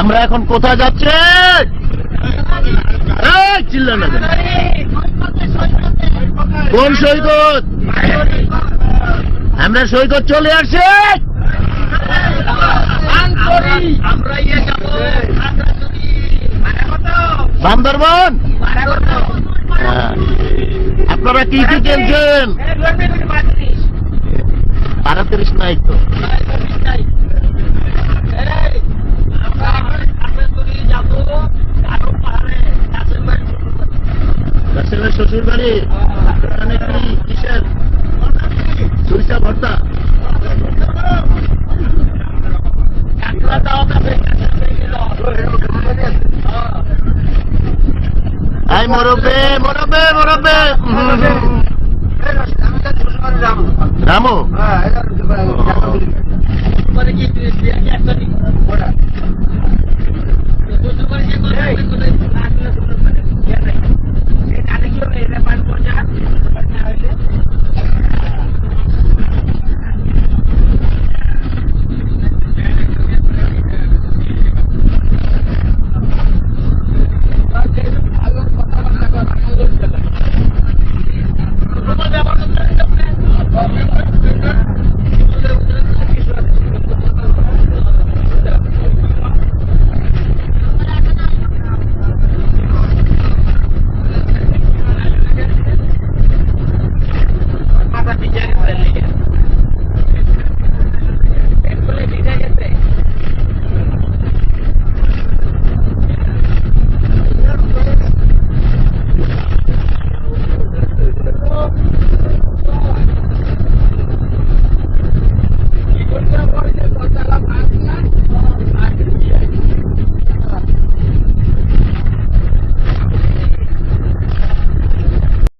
আমরা এখন কোথায় যাচ্ছি? এই, চিল্লা না কেন? সৈকত? আমরা সৈকত চলে আসছি। ইয়ে বান্দরবন? হ্যাঁ। আপনারা কি কি কিনছেন আড়াত্রিশ নাই তো। কাসেমের শ্বশুর বাড়ি ওখানে কি কিসের? সরিষা ভর্তা। আই মরবে মরবে মরবে রামু। কি